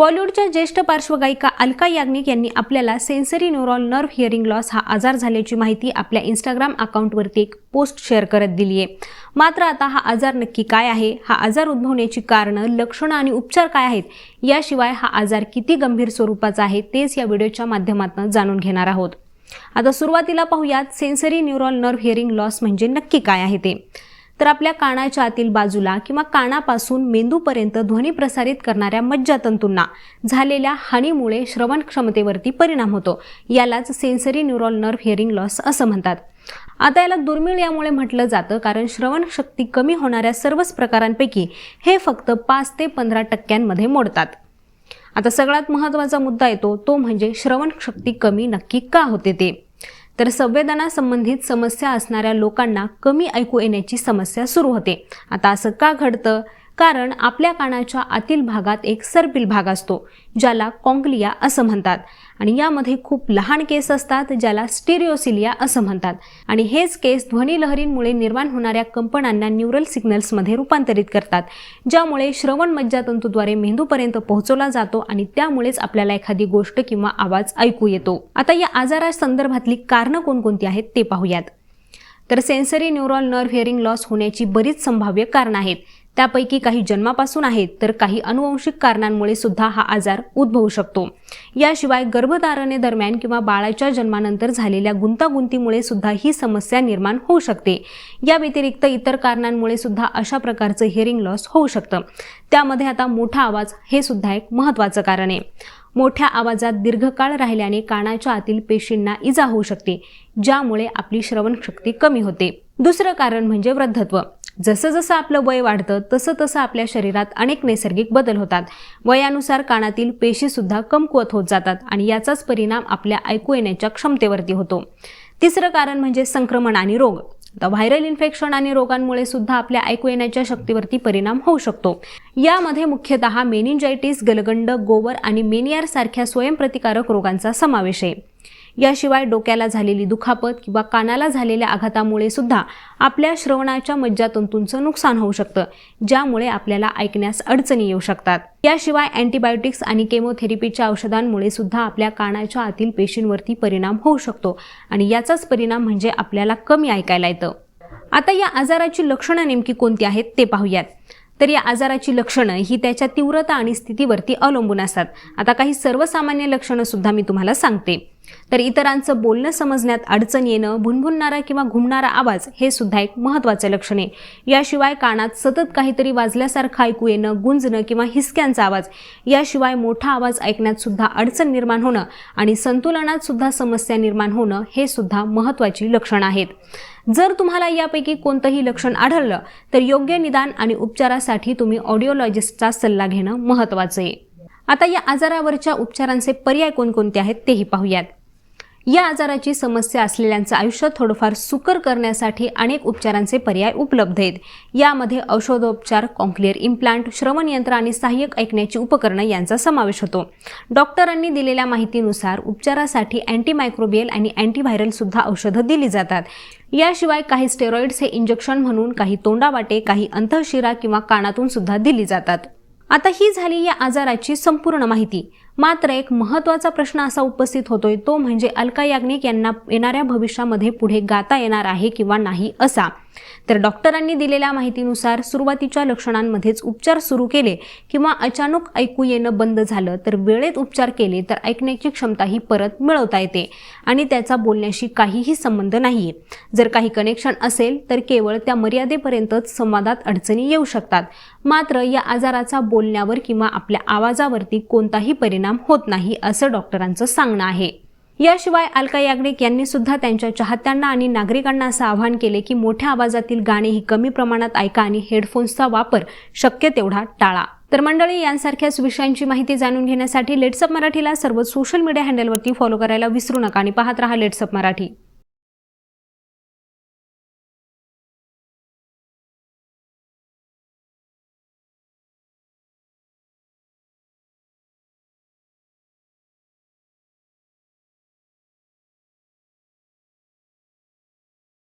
बॉलिवूडच्या ज्येष्ठ पार्श्वगायिका अलका याग्निक यांनी आपल्याला sensory neural nerve hearing loss हा आजार झाल्याची माहिती आपल्या इंस्टाग्राम अकाउंटवरती एक पोस्ट शेअर करत दिली आहे. मात्र आता हा आजार नक्की काय आहे? हा आजार उद्भवण्याची कारणं लक्षणं आणि उपचार काय आहेत? याशिवाय हा आजार किती गंभीर स्वरूपाचा आहे? तेच या व्हिडिओच्या माध्यमातून जाणून घेणार आहोत. आता सुरुवातीला पाहूयात sensory neural nerve hearing loss म्हणजे नक्की काय आहे ते? तर आपल्या कानाच्या आतील बाजूला किंवा कानापासून मेंदूपर्यंत ध्वनी प्रसारित करणाऱ्या मज्जातंतूंना झालेल्या हानीमुळे श्रवण क्षमतेवरती परिणाम होतो. यालाच sensory neural nerve hearing loss असं म्हणतात. आता याला दुर्मिळ यामुळे म्हटलं जातं कारण श्रवण शक्ती कमी होणाऱ्या सर्वच प्रकारांपैकी हे फक्त पाच ते पंधरा टक्क्यांमध्ये मोडतात. आता सगळ्यात महत्त्वाचा मुद्दा येतो तो म्हणजे श्रवण शक्ती कमी नक्की का होते ते? तर संवेदनासंबंधित समस्या असणाऱ्या लोकांना कमी ऐकू येण्याची समस्या सुरू होते. आता असं का घडतं? कारण आपल्या कानाच्या आतील भागात एक सर्पिल भाग असतो ज्याला कॉंगलिया असं म्हणतात. आणि यामध्ये खूप लहान केस असतात ज्याला स्टिरिओसिलिया असं म्हणतात. आणि हेच केस ध्वनिलहरींमुळे निर्माण होणाऱ्या कंपनांना न्यूरल सिग्नल्समध्ये रूपांतरित करतात ज्यामुळे श्रवण मज्जातंतूद्वारे मेंदूपर्यंत पोहोचवला जातो आणि त्यामुळेच आपल्याला एखादी गोष्ट किंवा आवाज ऐकू येतो. आता या आजारा संदर्भातली कारणं कोणकोणती आहेत ते पाहूयात. तर sensory neural nerve hearing loss होण्याची बरीच संभाव्य कारणं आहेत. त्यापैकी काही जन्मापासून आहेत तर काही अनुवंशिक कारणांमुळे सुद्धा हा आजार उद्भवू शकतो. याशिवाय गर्भधारणेदरम्यान किंवा बाळाच्या जन्मानंतर झालेल्या गुंतागुंतीमुळे सुद्धा ही समस्या निर्माण होऊ शकते. या व्यतिरिक्त इतर कारणांमुळे सुद्धा अशा प्रकारचं हिअरिंग लॉस होऊ शकतं. त्यामध्ये आता मोठा आवाज हे सुद्धा एक महत्त्वाचं कारण आहे. मोठ्या आवाजात दीर्घकाळ राहिल्याने कानाच्या आतील पेशींना इजा होऊ शकते ज्यामुळे आपली श्रवणशक्ती कमी होते. दुसरं कारण म्हणजे वृद्धत्व. जसं जसं आपलं वय वाढतं तसं तसं आपल्या शरीरात अनेक नैसर्गिक बदल होतात. वयानुसार कानातील पेशीसुद्धा कमकुवत होत जातात आणि याचाच परिणाम आपल्या ऐकू येण्याच्या क्षमतेवरती होतो. तिसरं कारण म्हणजे संक्रमण आणि रोग. आता व्हायरल इन्फेक्शन आणि रोगांमुळे सुद्धा आपल्या ऐकू येण्याच्या शक्तीवरती परिणाम होऊ शकतो. यामध्ये मुख्यतः मेनिंजायटिस गलगंड गोवर आणि मेनियार सारख्या स्वयंप्रतिकारक रोगांचा समावेश आहे. याशिवाय डोक्याला झालेली दुखापत किंवा कानाला झालेल्या आघातामुळे सुद्धा आपल्या श्रवणाच्या मज्जातंतूंचं नुकसान होऊ शकतं ज्यामुळे आपल्याला ऐकण्यास अडचणी येऊ शकतात. याशिवाय अँटीबायोटिक्स आणि केमोथेरपीच्या औषधांमुळे सुद्धा आपल्या कानाच्या आतील पेशींवरती परिणाम होऊ शकतो आणि याचाच परिणाम म्हणजे आपल्याला कमी ऐकायला येतं. आता या आजाराची लक्षणं नेमकी कोणती आहेत ते पाहूयात. तर या आजाराची लक्षणं ही त्याच्या तीव्रता आणि स्थितीवरती अवलंबून असतात. आता काही सर्वसामान्य लक्षणं सुद्धा मी तुम्हाला सांगते. तर इतरांचं बोलणं समजण्यात अडचण येणं भुनभुनणारा किंवा घुमणारा आवाज हे सुद्धा एक महत्त्वाचं लक्षण आहे. याशिवाय कानात सतत काहीतरी वाजल्यासारखं ऐकू येणं गुंजणं किंवा हिसक्यांचा आवाज याशिवाय मोठा आवाज ऐकण्यात सुद्धा अडचण निर्माण होणं आणि संतुलनात सुद्धा समस्या निर्माण होणं हे सुद्धा महत्त्वाची लक्षणं आहेत. जर तुम्हाला यापैकी कोणतंही लक्षण आढळलं तर योग्य निदान आणि उपचारासाठी तुम्ही ऑडिओलॉजिस्टचा सल्ला घेणं महत्त्वाचं आहे. आता या आजारावरच्या उपचारांचे पर्याय कोणकोणते आहेत तेही पाहूयात. या आजाराची समस्या असलेल्यांचं आयुष्य थोडंफार सुकर करण्यासाठी अनेक उपचारांचे पर्याय उपलब्ध आहेत. यामध्ये औषधोपचार कॉन्क्लिअर इम्प्लांट श्रवणयंत्र आणि सहाय्यक ऐकण्याची उपकरणं यांचा समावेश होतो. डॉक्टरांनी दिलेल्या माहितीनुसार उपचारासाठी अँटीमायक्रोबियल आणि अँटीव्हायरल सुद्धा औषधं दिली जातात. याशिवाय काही स्टेरॉइड्स हे इंजेक्शन म्हणून काही तोंडावाटे काही अंतःशिरा किंवा कानातून सुद्धा दिली जातात. आता ही झाली या आजाराची संपूर्ण माहिती. मात्र एक महत्त्वाचा प्रश्न असा उपस्थित होतोय तो म्हणजे अलका याग्निक यांना येणाऱ्या भविष्यामध्ये पुढे गाता येणार आहे किंवा नाही असा. तर डॉक्टरांनी दिलेल्या माहितीनुसार सुरुवातीच्या लक्षणांमध्येच उपचार सुरू केले किंवा अचानक ऐकू येणं बंद झालं तर वेळेत उपचार केले तर ऐकण्याची क्षमता ही परत मिळवता येते आणि त्याचा बोलण्याशी काहीही संबंध नाही जर काही कनेक्शन असेल तर केवळ त्या मर्यादेपर्यंतच संवादात अडचणी येऊ शकतात. मात्र या आजाराचा बोलण्यावर किंवा आपल्या आवाजावरती कोणताही परिणाम परिणाम होत नाही असं डॉक्टरांचं सांगणं आहे. याशिवाय अलका याग्निक यांनी सुद्धा त्यांच्या चाहत्यांना आणि नागरिकांना असं आवाहन केले की मोठ्या आवाजातील गाणे ही कमी प्रमाणात ऐका आणि हेडफोन्सचा वापर शक्य तेवढा टाळा. तर मंडळी यांसारख्याच विषयांची माहिती जाणून घेण्यासाठी लेट्सअप मराठीला सर्व सोशल मीडिया हँडलवरती फॉलो करायला विसरू नका आणि पाहत रहा लेट्सअप मराठी.